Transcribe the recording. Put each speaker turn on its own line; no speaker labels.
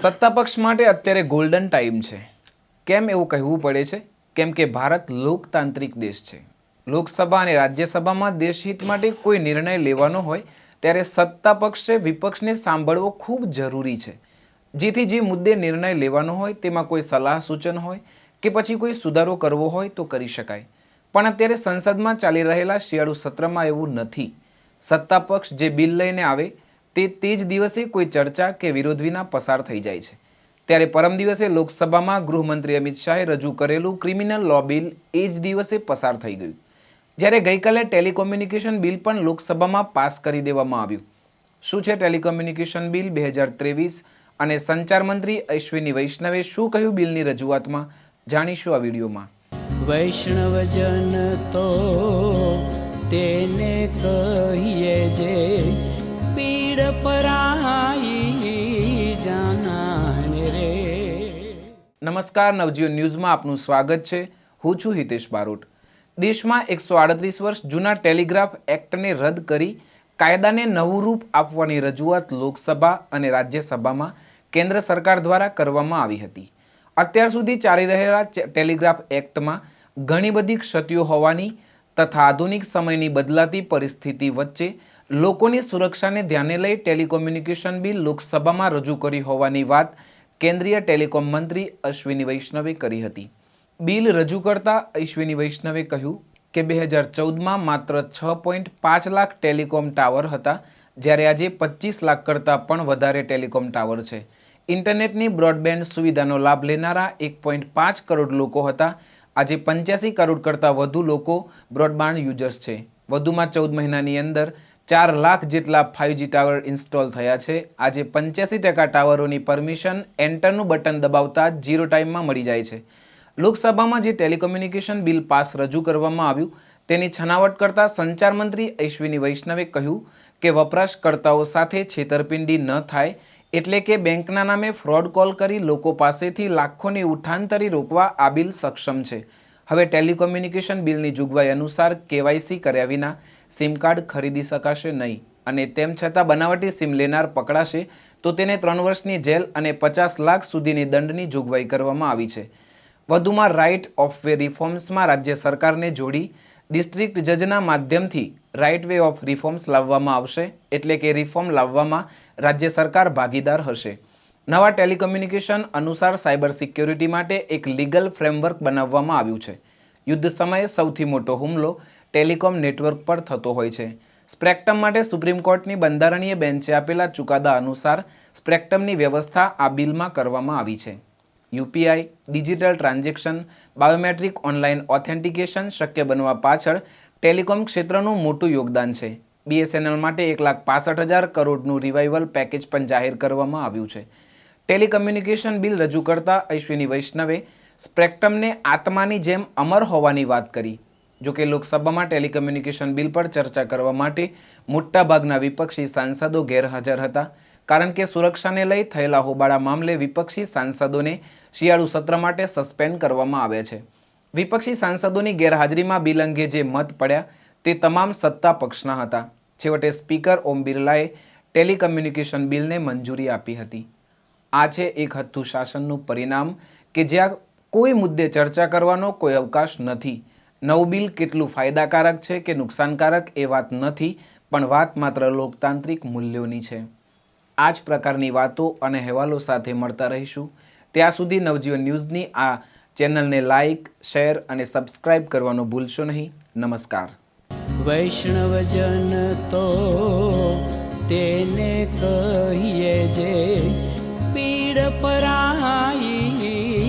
સત્તાપક્ષ માટે અત્યારે golden time છે. કેમ એવું કહેવું પડે છે? કેમ કે ભારત લોકતાંત્રિક દેશ છે. લોકસભા અને રાજ્યસભામાં દેશહિત માટે કોઈ નિર્ણય લેવાનો હોય, ત્યારે સત્તા પક્ષે વિપક્ષને સાંભળવો ખૂબ જરૂરી છે. જેથી જે મુદ્દે નિર્ણય લેવાનો હોય, તેમાં કોઈ સલાહ સૂચન હોય કે પછી કોઈ સુધારો કરવો હોય તો કરી શકાય. પણ અત્યારે સંસદમાં ચાલી રહેલા શિયાળુ સત્રમાં એવું નથી. સત્તા પક્ષ જે બિલ લઈને આવે તે તે જ દિવસે કોઈ ચર્ચા કે વિરોધ વિના પસાર થઈ જાય છે. ત્યારે પરમ દિવસે લોકસભામાં ગૃહમંત્રી અમિત શાહે રજૂ કરેલું ક્રિમિનલ લો બિલ એ જ દિવસે પસાર થઈ ગયું. જ્યારે ગઈકાલે ટેલિકોમ્યુનિકેશન બિલ પણ લોકસભામાં પાસ કરી દેવામાં આવ્યું. શું છે ટેલિકોમ્યુનિકેશન બિલ બે હજાર ત્રેવીસ? અને સંચાર મંત્રી અશ્વિની વૈષ્ણવે શું કહ્યું બિલની રજૂઆતમાં? જાણીશું આ વિડીયોમાં.
વૈષ્ણવજન તો તેને કહીએ જે
નમસ્કાર, નવજીવન ન્યૂઝમાં આપનું સ્વાગત છે. હું છું હિતેશ બારોટ. દેશમાં એકસો આડત્રીસ વર્ષ જૂના ટેલિગ્રાફ એક્ટને રદ કરી કાયદાને નવું રૂપ આપવાની રજૂઆત લોકસભા અને રાજ્યસભામાં કેન્દ્ર સરકાર દ્વારા કરવામાં આવી હતી. અત્યાર સુધી ચાલી રહેલા ટેલિગ્રાફ એક્ટમાં ઘણી બધી ક્ષતિઓ હોવાની તથા આધુનિક સમયની બદલાતી પરિસ્થિતિ વચ્ચે લોકોની સુરક્ષાને ધ્યાને લઈ ટેલિકોમ્યુનિકેશન બિલ લોકસભામાં રજૂ કરી હોવાની વાત કેન્દ્રીય ટેલિકોમ મંત્રી અશ્વિની વૈષ્ણવે કરી હતી. બિલ રજૂ કરતા અશ્વિની વૈષ્ણવે કહ્યું કે બે હજાર ચૌદમાં માત્ર છ પોઈન્ટ પાંચ લાખ ટેલિકોમ ટાવર હતા, જ્યારે આજે પચીસ લાખ કરતાં પણ વધારે ટેલિકોમ ટાવર છે. ઇન્ટરનેટની બ્રોડબેન્ડ સુવિધાનો લાભ લેનારા એક પોઈન્ટ પાંચ કરોડ લોકો હતા. આજે પંચ્યાસી કરોડ કરતાં વધુ લોકો બ્રોડબેન્ડ યુઝર્સ છે. વધુમાં ચૌદ મહિનાની અંદર ચાર લાખ જેટલા ફાઇવજી ટાવર ઇન્સ્ટોલ થયા છે. આજે પંચ્યાસી ટકા ટાવરોની પરમિશન એન્ટરનું બટન દબાવતા જીરો ટાઈમમાં મળી જાય છે. લોકસભામાં જે ટેલિકોમ્યુનિકેશન બિલ પાસ રજૂ કરવામાં આવ્યું, તેની છનાવટ કરતા સંચાર મંત્રી અશ્વિની વૈષ્ણવે કહ્યું કે વપરાશકર્તાઓ સાથે છેતરપિંડી ન થાય, એટલે કે બેંકના નામે ફ્રોડ કોલ કરી લોકો પાસેથી લાખોની ઉઠાંતરી રોકવા આ બિલ સક્ષમ છે. હવે ટેલિકોમ્યુનિકેશન બિલની જોગવાઈ અનુસાર કેવાયસી કર્યા વિના સિમ કાર્ડ ખરીદી શકાશે નહીં. અને તેમ છતાં બનાવટી સિમ લેનાર પકડાશે તો તેને ત્રણ વર્ષની જેલ અને પચાસ લાખ સુધીની દંડની જોગવાઈ કરવામાં આવી છે. વધુમાં રાઇટ ઓફ વે રિફોર્મ્સમાં રાજ્ય સરકારને જોડી ડિસ્ટ્રિક્ટ જજના માધ્યમથી રાઇટ વે ઓફ રિફોર્મ્સ લાવવામાં આવશે, એટલે કે રિફોર્મ લાવવામાં રાજ્ય સરકાર ભાગીદાર હશે. નવા ટેલિકમ્યુનિકેશન અનુસાર સાયબર સિક્યોરિટી માટે એક લીગલ ફ્રેમવર્ક બનાવવામાં આવ્યું છે. યુદ્ધ સમયે સૌથી મોટો હુમલો ટેલિકોમ નેટવર્ક પર થતો હોય છે. સ્પ્રેક્ટમ માટે સુપ્રીમ કોર્ટની બંધારણીય બેન્ચે આપેલા ચુકાદા અનુસાર સ્પ્રેક્ટમની વ્યવસ્થા આ બિલમાં કરવામાં આવી છે. UPI, digital transaction, biometric online authentication શક્ય બનવા પાછળ ટેલિકોમ ક્ષેત્રનું મોટું યોગદાન છે. બીએસએનએલ માટે એક લાખ પાસઠ હજાર કરોડનું રિવાઇવલ પેકેજ પણ જાહેર કરવામાં આવ્યું છે. ટેલિકમ્યુનિકેશન બિલ રજૂ કરતા અશ્વિની વૈષ્ણવે સ્પ્રેક્ટમને આત્માની જેમ અમર હોવાની વાત કરી. જોકે લોકસભામાં ટેલિકમ્યુનિકેશન બિલ પર ચર્ચા કરવા માટે મોટાભાગના વિપક્ષી સાંસદો ગેરહાજર હતા. કારણ કે સુરક્ષાને લઈ થયેલા હોબાળા મામલે વિપક્ષી સાંસદોને શિયાળુ સત્ર માટે સસ્પેન્ડ કરવામાં આવ્યા છે. વિપક્ષી સાંસદોની ગેરહાજરીમાં બિલ અંગે જે મત પડ્યા તે તમામ સત્તા પક્ષના હતા. છેવટે સ્પીકર ઓમ બિરલાએ ટેલિકમ્યુનિકેશન બિલને મંજૂરી આપી હતી. આ છે એક હથ્થું શાસનનું પરિણામ કે જ્યાં કોઈ મુદ્દે ચર્ચા કરવાનો કોઈ અવકાશ નથી. નવું બિલ કેટલું ફાયદાકારક છે કે નુકસાનકારક એ વાત નથી, પણ વાત માત્ર લોકતાંત્રિક મૂલ્યોની છે. આ જ પ્રકારની વાતો અને અહેવાલો સાથે મળતા રહીશું. ત્યાં સુધી નવજીવન ન્યૂઝની આ ચેનલને લાઇક શેર અને સબસ્ક્રાઇબ કરવાનું ભૂલશો નહીં. નમસ્કાર.
વૈષ્ણવજન તો તેને કહીએ જે પીડ પરાઈ